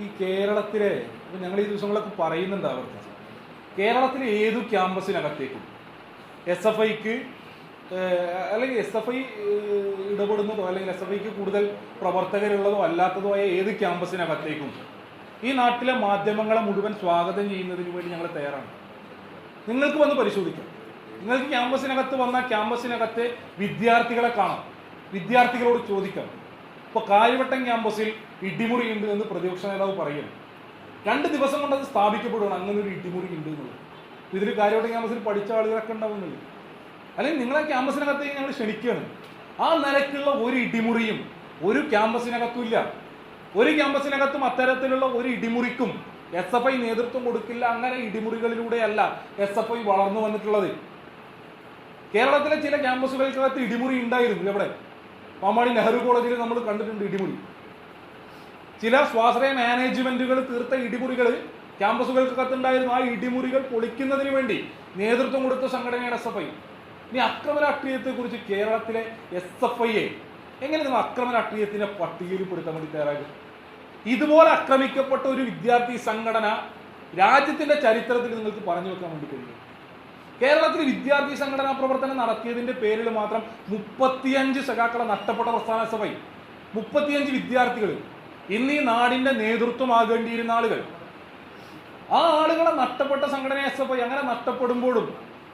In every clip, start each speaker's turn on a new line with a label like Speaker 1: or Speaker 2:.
Speaker 1: ഈ
Speaker 2: കേരളത്തിലെ ഞങ്ങൾ ഈ ദിവസങ്ങളൊക്കെ പറയുന്നുണ്ട് അവർക്ക്. കേരളത്തിലെ ഏതു ക്യാമ്പസിനകത്തേക്കും? എസ് എഫ് ഐക്ക് അല്ലെങ്കിൽ എസ് എഫ് ഐ ഇടപെടുന്നതോ അല്ലെങ്കിൽ എസ് എഫ് ഐക്ക് കൂടുതൽ പ്രവർത്തകരുള്ളതോ അല്ലാത്തതോ ആയ ഏത് ക്യാമ്പസിനകത്തേക്കും? ഈ നാട്ടിലെ മാധ്യമങ്ങളെ മുഴുവൻ സ്വാഗതം ചെയ്യുന്നതിന് വേണ്ടി ഞങ്ങൾ തയ്യാറാണ്. നിങ്ങൾക്ക് വന്ന് പരിശോധിക്കാം. നിങ്ങൾക്ക് ക്യാമ്പസിനകത്ത് വന്ന ക്യാമ്പസിനകത്ത് വിദ്യാർത്ഥികളെ കാണാം. വിദ്യാർത്ഥികളോട് ചോദിക്കാം. ഇപ്പോൾ കാര്യവട്ടം ക്യാമ്പസിൽ ഇടിമുറി ഉണ്ട് എന്ന് പ്രതിപക്ഷ നേതാവ് പറയുന്നു. രണ്ട് ദിവസം കൊണ്ട് അത് സ്ഥാപിക്കപ്പെടുകയാണ് അങ്ങനെ ഒരു ഇടിമുറി ഉണ്ട് എന്നുള്ളത്. ഇതിൽ കാര്യവട്ടം ക്യാമ്പസിൽ പഠിച്ച ആളുകളൊക്കെ ഉണ്ടാവുന്നത് അല്ലെങ്കിൽ നിങ്ങളെ ക്യാമ്പസിനകത്തേക്ക് ഞങ്ങൾ ക്ഷണിക്കുകയാണ്. ആ നിലയ്ക്കുള്ള ഒരു ഇടിമുറിയും ഒരു ക്യാമ്പസിനകത്തും ഇല്ല. ഒരു ക്യാമ്പസിനകത്തും അത്തരത്തിലുള്ള ഒരു ഇടിമുറിക്കും എസ് എഫ് ഐ നേതൃത്വം കൊടുക്കില്ല. അങ്ങനെ ഇടിമുറികളിലൂടെയല്ല എസ് എഫ് ഐ വളർന്നു വന്നിട്ടുള്ളത്. കേരളത്തിലെ ചില ക്യാമ്പസുകൾക്കകത്ത് ഇടിമുറി ഉണ്ടായിരുന്നു. ഇവിടെ പാമ്പാടി നെഹ്റു കോളേജിൽ നമ്മൾ കണ്ടിട്ടുണ്ട് ഇടിമുറി. ചില സ്വാശ്രയ മാനേജ്മെന്റുകൾ തീർത്ത ഇടിമുറികൾ ക്യാമ്പസുകൾക്കകത്ത് ഉണ്ടായിരുന്നു. ആ ഇടിമുറികൾ പൊളിക്കുന്നതിന് വേണ്ടി നേതൃത്വം കൊടുത്ത സംഘടനയാണ് എസ് എഫ് ഐ ഇനി അക്രമ രാഷ്ട്രീയത്തെ കുറിച്ച് കേരളത്തിലെ എസ് എഫ് ഐയെ എങ്ങനെ നിങ്ങൾ അക്രമ രാഷ്ട്രീയത്തിന്റെ പട്ടികയിൽപ്പെടുത്താൻ വേണ്ടി തയ്യാറാകും? ഇതുപോലെ ആക്രമിക്കപ്പെട്ട ഒരു വിദ്യാർത്ഥി സംഘടന രാജ്യത്തിന്റെ ചരിത്രത്തിൽ നിങ്ങൾക്ക് പറഞ്ഞു വെക്കാൻ വേണ്ടി കഴിയും. കേരളത്തിൽ വിദ്യാർത്ഥി സംഘടനാ പ്രവർത്തനം നടത്തിയതിന്റെ പേരിൽ മാത്രം മുപ്പത്തിയഞ്ച് സഖാക്കളെ നഷ്ടപ്പെട്ട പ്രസ്ഥാന സഭയിൽ മുപ്പത്തിയഞ്ച് വിദ്യാർത്ഥികൾ ഇന്ന് ഈ നാടിന്റെ നേതൃത്വമാകേണ്ടിയിരുന്ന ആളുകൾ. ആ ആളുകളെ നഷ്ടപ്പെട്ട സംഘടന എസ് എഫ് ഐ അങ്ങനെ നഷ്ടപ്പെടുമ്പോഴും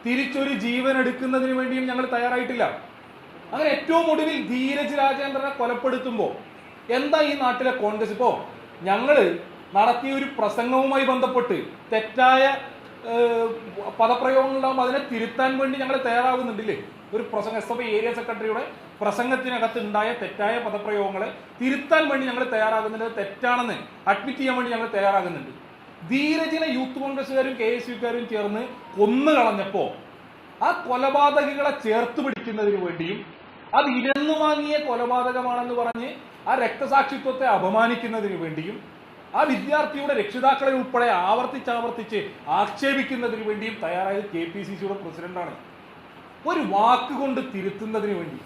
Speaker 2: തിരിച്ചൊരു ജീവൻ എടുക്കുന്നതിന് വേണ്ടിയും ഞങ്ങൾ തയ്യാറായിട്ടില്ല. അങ്ങനെ ഏറ്റവും ഒടുവിൽ ധീരജ് രാജേന്ദ്രനെ കൊലപ്പെടുത്തുമ്പോൾ എന്താ ഈ നാട്ടിലെ കോൺഗ്രസ് ഇപ്പോ? ഞങ്ങൾ നടത്തിയ ഒരു പ്രസംഗവുമായി ബന്ധപ്പെട്ട് തെറ്റായ ഉണ്ടാകുമ്പോൾ അതിനെ തിരുത്താൻ വേണ്ടി ഞങ്ങൾ തയ്യാറാകുന്നുണ്ടില്ലേ ഒരു പ്രസംഗം എസ് എഫ് ഏരിയ സെക്രട്ടറിയുടെ പ്രസംഗത്തിനകത്ത് ഉണ്ടായ തെറ്റായ പദപ്രയോഗങ്ങളെ തിരുത്താൻ വേണ്ടി ഞങ്ങൾ തയ്യാറാകുന്നുണ്ട്. തെറ്റാണെന്ന് അഡ്മിറ്റ് ചെയ്യാൻ വേണ്ടി ഞങ്ങൾ തയ്യാറാകുന്നുണ്ട്. ധീരജന യൂത്ത് കോൺഗ്രസ്സുകാരും കെ എസ് യുക്കാരും ചേർന്ന് കൊന്നു കളഞ്ഞപ്പോൾ ആ കൊലപാതകികളെ ചേർത്ത് പിടിക്കുന്നതിന് വേണ്ടിയും അത് ഇരന്നു വാങ്ങിയ കൊലപാതകമാണെന്ന് പറഞ്ഞ് ആ രക്തസാക്ഷിത്വത്തെ അപമാനിക്കുന്നതിന് വേണ്ടിയും ആ വിദ്യാർത്ഥിയുടെ രക്ഷിതാക്കളെ ഉൾപ്പെടെ ആവർത്തിച്ചാവർത്തിച്ച് ആക്ഷേപിക്കുന്നതിന് വേണ്ടിയും തയ്യാറായത് കെ പി സി സിയുടെ പ്രസിഡന്റാണ്. ഒരു വാക്കുകൊണ്ട് തിരുത്തുന്നതിന് വേണ്ടി.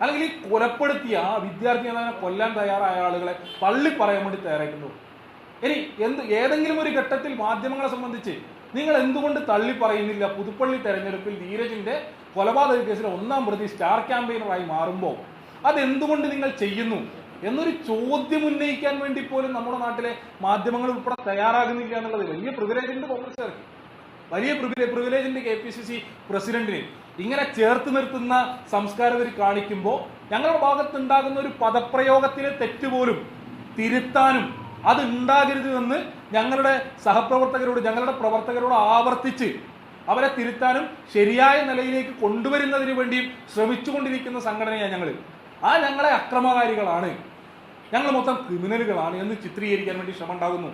Speaker 2: അല്ലെങ്കിൽ ഈ കൊലപ്പെടുത്തിയ ആ വിദ്യാർത്ഥി കൊല്ലാൻ തയ്യാറായ ആളുകളെ തള്ളി പറയാൻ വേണ്ടി തയ്യാറായിരുന്നു ഇനി എന്ത് ഏതെങ്കിലും ഒരു ഘട്ടത്തിൽ മാധ്യമങ്ങളെ സംബന്ധിച്ച് നിങ്ങൾ എന്തുകൊണ്ട് തള്ളി പറയുന്നില്ല? പുതുപ്പള്ളി തെരഞ്ഞെടുപ്പിൽ ധീരജിന്റെ കൊലപാതക കേസിലെ ഒന്നാം പ്രതി സ്റ്റാർ ക്യാമ്പയിനറായി മാറുമ്പോൾ അതെന്തുകൊണ്ട് നിങ്ങൾ ചെയ്യുന്നു? എന്നൊരു ചോദ്യം ഉന്നയിക്കാൻ വേണ്ടി പോലും നമ്മുടെ നാട്ടിലെ മാധ്യമങ്ങൾ ഉൾപ്പെടെ തയ്യാറാകുന്നില്ല എന്നുള്ളത് വലിയ പ്രിവിലേജിന്റെ കോൺഗ്രസ്സുകാർക്ക്. വലിയ പ്രിവിലേജ് ഉണ്ട് കെ പി സി സി പ്രസിഡന്റിന്. ഇങ്ങനെ ചേർത്ത് നിർത്തുന്ന സംസ്കാരം ഇവർ കാണിക്കുമ്പോൾ ഞങ്ങളുടെ ഭാഗത്തുണ്ടാകുന്ന ഒരു പദപ്രയോഗത്തിലെ തെറ്റുപോലും തിരുത്താനും അത് ഉണ്ടാകരുത് എന്ന് ഞങ്ങളുടെ സഹപ്രവർത്തകരോട് ഞങ്ങളുടെ പ്രവർത്തകരോട് ആവർത്തിച്ച് അവരെ തിരുത്താനും ശരിയായ നിലയിലേക്ക് കൊണ്ടുവരുന്നതിന് വേണ്ടിയും ശ്രമിച്ചുകൊണ്ടിരിക്കുന്ന സംഘടനയാണ് ഞങ്ങൾ ആ ഞങ്ങളെ അക്രമകാരികളാണ്. ഞങ്ങൾ മൊത്തം ക്രിമിനലുകളാണ് എന്ന് ചിത്രീകരിക്കാൻ വേണ്ടി ശ്രമം ഉണ്ടാകുന്നു